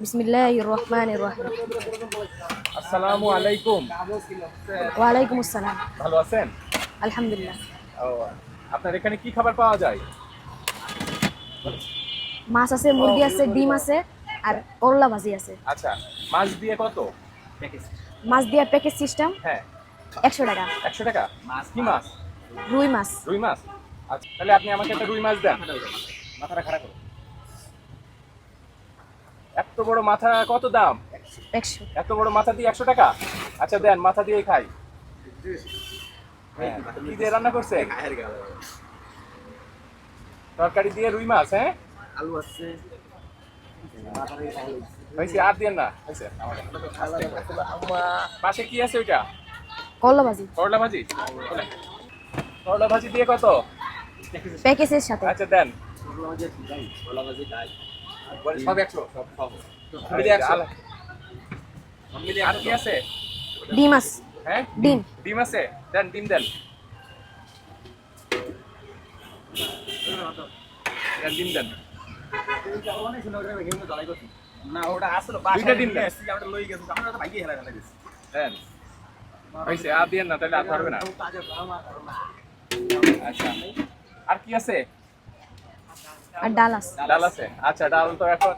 বিসমিল্লাহির রহমানির রহিম আসসালামু আলাইকুম। ওয়ালাইকুম আসসালাম। ভালো আছেন? আলহামদুলিল্লাহ। ও আপনার এখানে কি খাবার পাওয়া যায়? মাছ আছে মুরগি আছে ডিম আছে আর করলা ভাজি আছে। আচ্ছা মাছ দিয়ে কত? মাছ দিয়া প্যাকেজ সিস্টেম হ্যাঁ। একশো টাকা। একশো টাকা? মাছ কি মাছ? রুই মাছ। রুই মাছ? আচ্ছা তাহলে আপনি আমাকে একটা রুই মাছ দেন। মাথাটা খারাপ করো। এত বড় মাথা কত দাম? একশো। এত বড় মাথা দিয়ে একশো টাকা? আচ্ছা দেন মাথা দিয়ে খাই। হ্যাঁ, কি দিয়ে রান্না করছে তরকারি দিয়ে রুই মাছ হ্যাঁ? আলু আছে। হয়েছে আর দিয়ে না হয়েছে। পাশে কি আছে ওইটা? করলা ভাজি। করলা ভাজি? করলা ভাজি দিয়ে কত? প্যাকেজের সাথে। আচ্ছা দেন। সব একশো। সব সব আর কি আছে? ডিম আছে। হ্যাঁ? ডিম। ডিম আছে? দেন ডিম দেন। দেন, ডিম দেন। না ওটা আসলে দুইটা ডিম দেন। আমরা লই গেছি আমরা তো ভাইকে হেলা হেলা গেছি দেন। হয়েছে আর দিয়ে না তাহলে আর পারবে না। আচ্ছা। আর কি আছে? আর ডাল আছে। ডাল আছে? আচ্ছা ডাল তো এখন